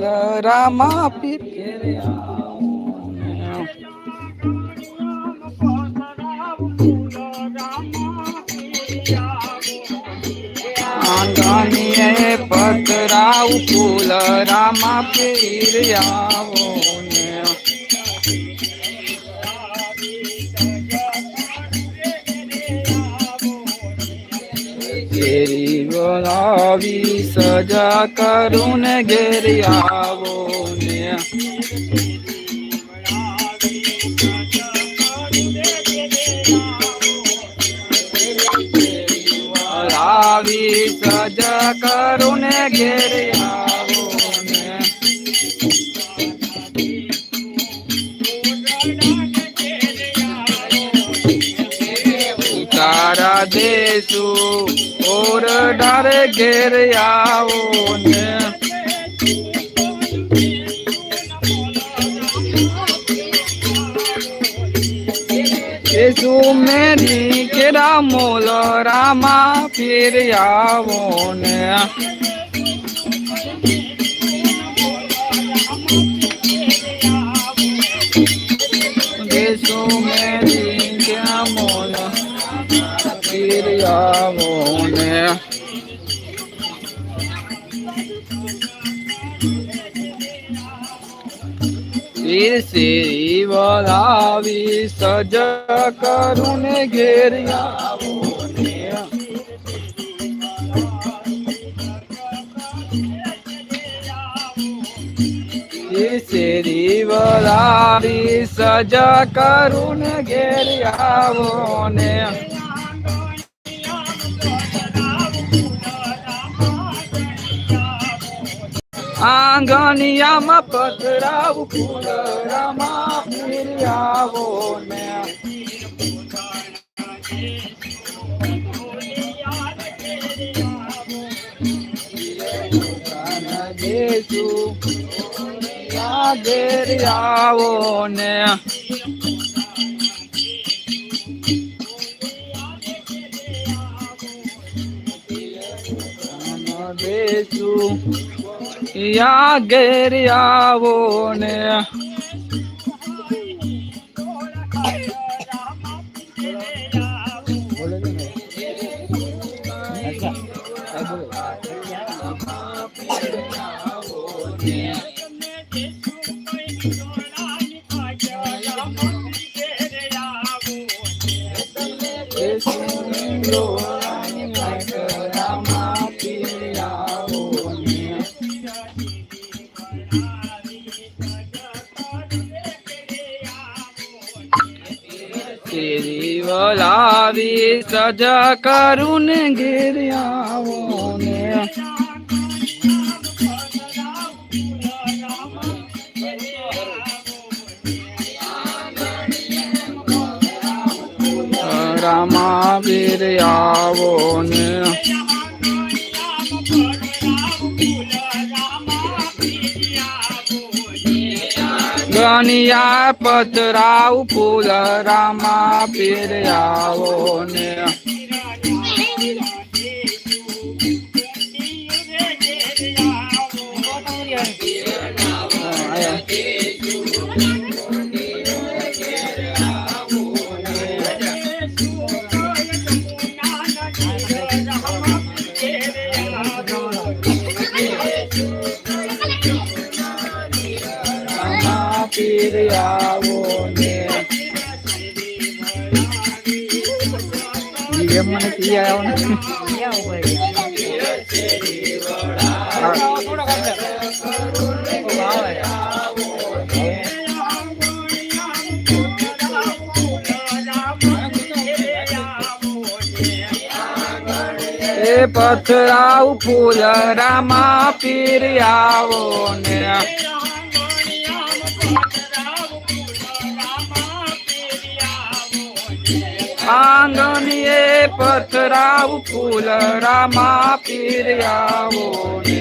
રામા ઘેરે આંગણીએ ફૂલ રામા પીર આવો બોલાવી સજા કરું ને ઘેરી આવો ને આવી સજા કરું ને ઘેરી આવો ને તારા દેશુ ઓર ડારે ઘેર આવો ને. દેશુ મેરી કેરા મોલ રામા ફેર આવો ને. શ્રી વલાવી સજ કરું ને ઘેર આવો ને વીર શ્રી વલાવી સજ કરું ને ઘેર આવો ને આંગણિયામાં પથરાવ ફૂલ રામા ફીર આવો ને ઘેર ને. દેસુ યા ઘેર આવો ને. વલાવી સજા કરું ને ઘેર આવો ને. રામા વીર આવો ને. ગણિયા પતરાવ ફૂલ રામા પીર ને. મને પી આવ્યો ને પથરાવ ફૂલ રામા પીર આવો ને આંગણીએ પથરાવ ફૂલ રામા પીર આવો ને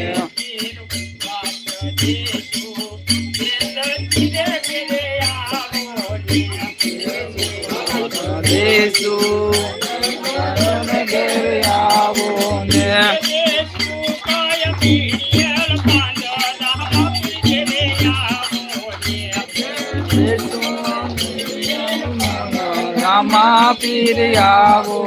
દેસુ આવો રમા પીર આવો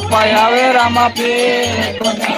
પીર બાપા આવે રામા પીર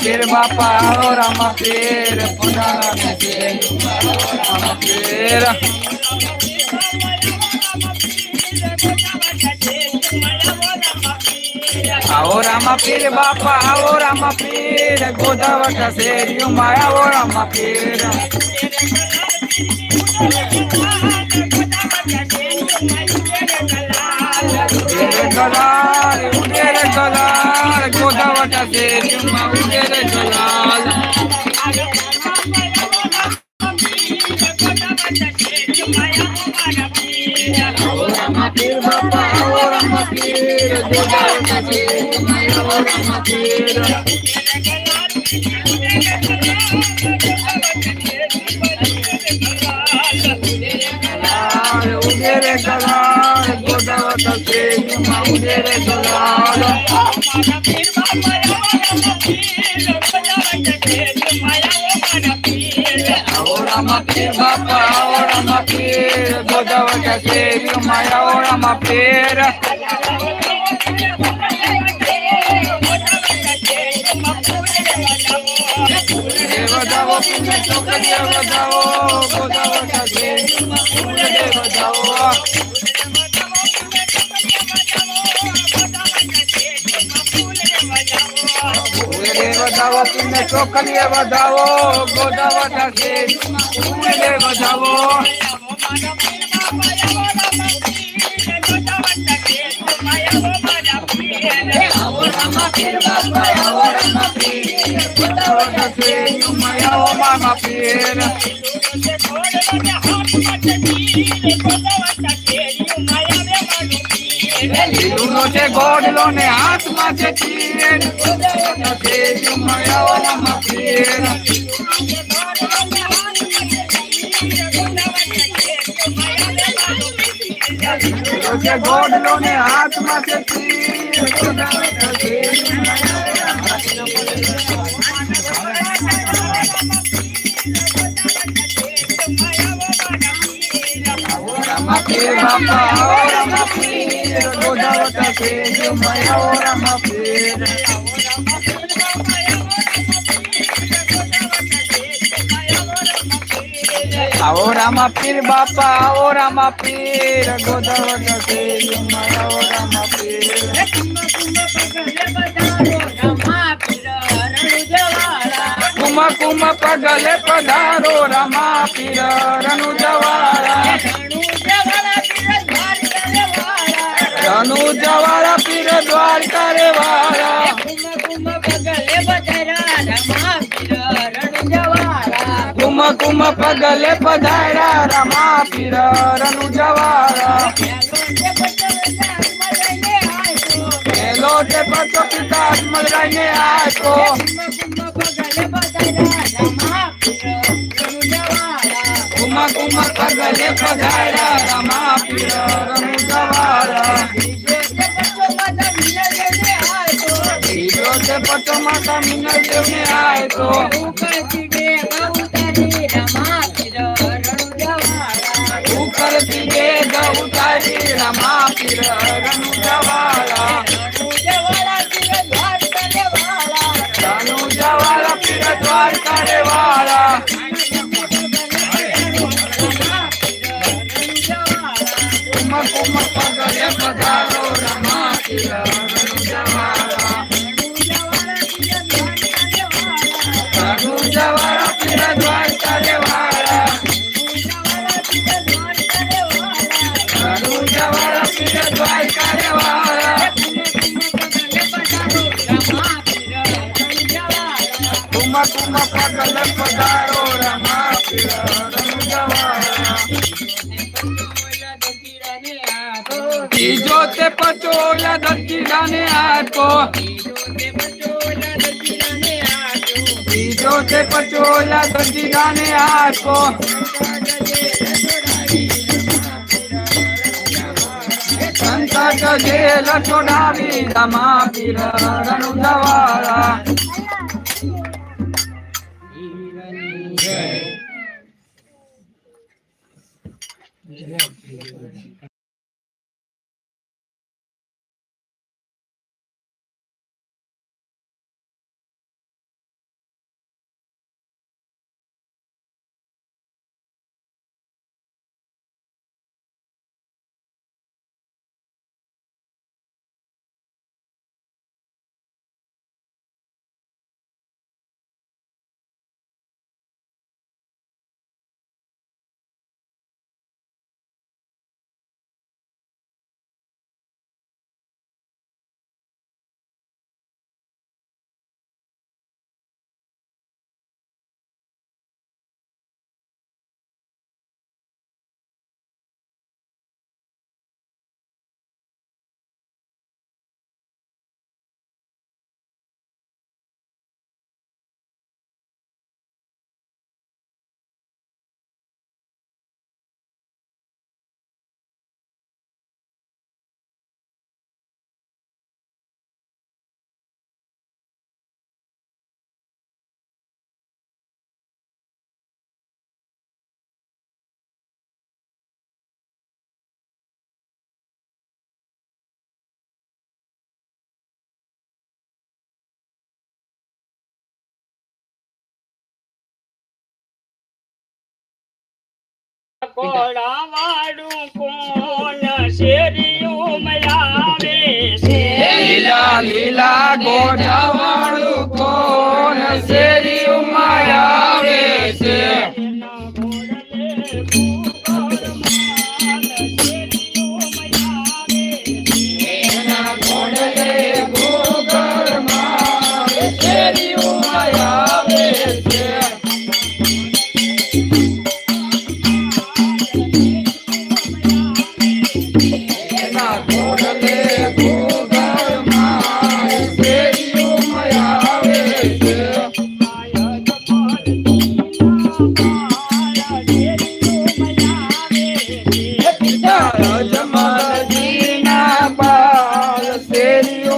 પીર બાપા રામા રામા પીર આવો રામા પીર બાપા આવો રામા પીર ગોદાવટ શેરિયું માં આવો રામા પીર ગલાલ ઉડેરે ગલાલ ગોદાવટ શેરિયું માં ઉડેરે ગલાલ આવો રામા પીર બાપા આવો રામા પીર ગોદાવટ શેરિયું માં આવો રામા પીર ગલાલ ઉડેરે ગલાલ ગોદાવટ માં આવો રામા પીર એ વધાવો પુણ્ય ચોકડીએ વધાવો માં ઉડેરે વધાવો વધાવો પુણ્ય ચોકડીએ વધાવો ગોદાવટ શેરિયું માં ઉડેરે વધાવો ગોદાવટ શેરિયું માં આવો મામા પીર લીલુનો છે ગોડલો ને હાથમાં છે તીર ગોદાવટ શેરિયું માં આવો મામા પીર ગોડલો ને હાથમાં છે બાપા રમા પીર ગોદાવટ શેરિયું માં આવો રામા પીર આવો રામા પીર બાપા આવો રામા પીર શેરિયું માં આવો રામા પીર. કુમ કુમ પગલે પધારો, રામા પીર રનુ જવાળા રનુ જવાળા પીર દ્વારકા રે વાળા. કુમ કુમ પગલે પધાર્યા રામા પીર રનુ જવાળા પેલો તે પતો પિતા મલરાઈને આકો કુમ કુમ પગલે પધાર્યા રામા પીર રનુ જવાળા બીજો તો ઉપરથી બે ગૌતારી Yeah. ત્રીજો તે પચોલા દક્ષિણાને આટો ત્રીજો તે પચોલા દક્ષિણાને આટો સંકટ જેલ છોડાવી રમા પીર રણુજવાળા કોળાવાળું કોણ? શેરીયું મયાવે છે. લીલા લીલા ગોઢાવાળું કોણ? શેરી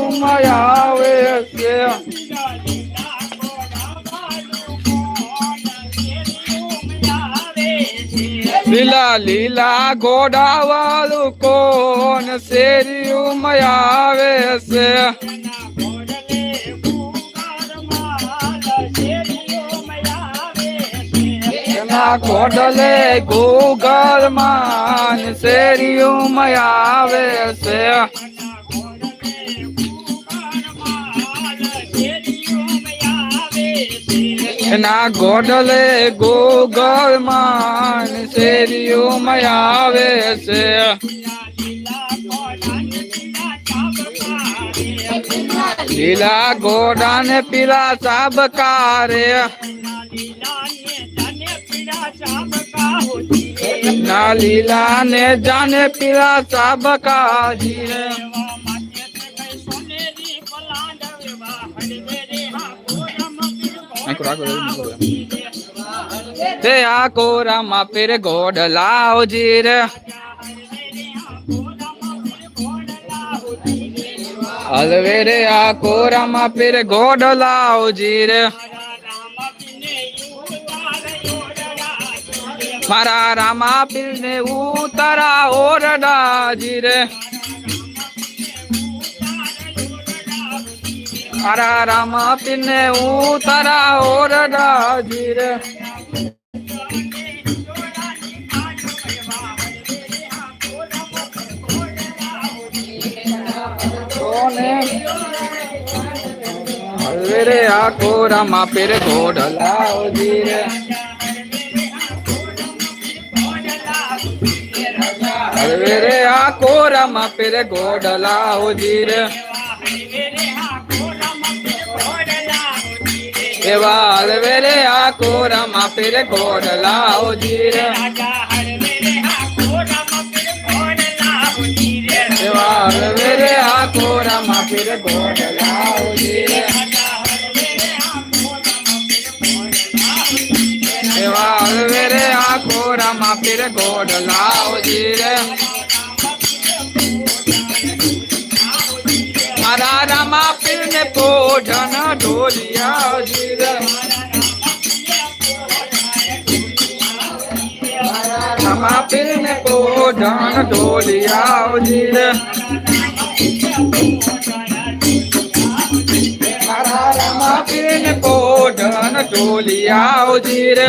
શેરી ઉમાયાવે છે. લીલા લીલા ઘોડા વાળું કોણ શેરી આવે છે? એના ઘોડલે ગોગળમાં શેરી આવે છે. એના ઘોડલે ગોગળમાં શેરી આવે છે. લીલા ગોડા ને પીલા સાબકારે ના લીલા ને જાને પીલા સાબકાજી તે આ કોરામાં ફેર ગોડ લાવજી રે હલવે રે આ કોરામાં ફેર ગોડ લાવજી રે મારા રામા પીર ને ઉતારા ઓરડાજી રે મારા રામા હું તારા ઓર ઓરડાજી રે. રે આખો રામા પીર ઘોડલાજી રે. હવે રે આખો રામા પીર ઘોડલાજી રે. એવા હલવે રે આખો રામા પીર ઘોડલાજી રે એવા હલવે રે આખો રામા પીર ઘોડલાજી રે એવા હલવે રે આખો રામા પીર ઘોડલાજી રે રામા પીર ને પોઢન ઢોલિયાજી રે રામા પીર ને પોઢન ઢોલિયાજી રે મારા રામા ને પોઢન ઢોલિયાજી રે ના મોલ હો રાજ હલવે રે આખો રામા પીર ઘોડલાજી રે લાવજી રે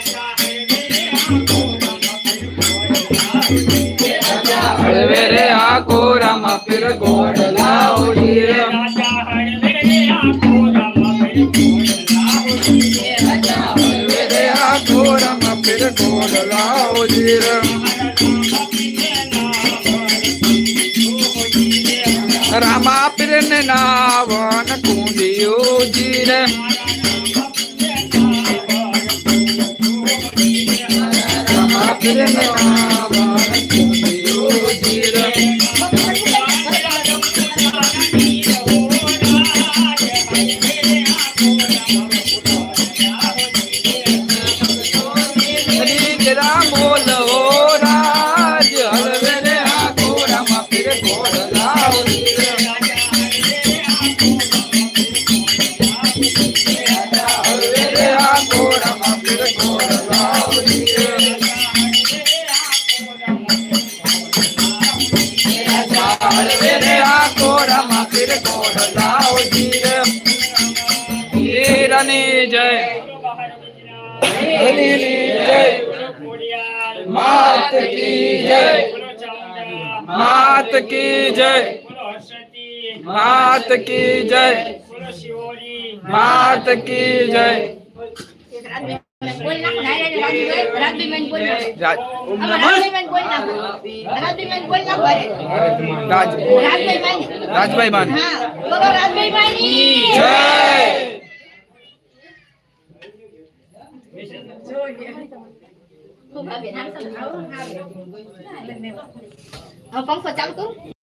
રામા પીર ને નાવન કુંડિયો જી રે રામા પીર ને નાવન કુંડિયો વીરની જય હરિની જય. માત કી જય. માત કી જય. માત કી જય. માત કી જય રાજુભાઈ માન પંખો ચાલુ કરું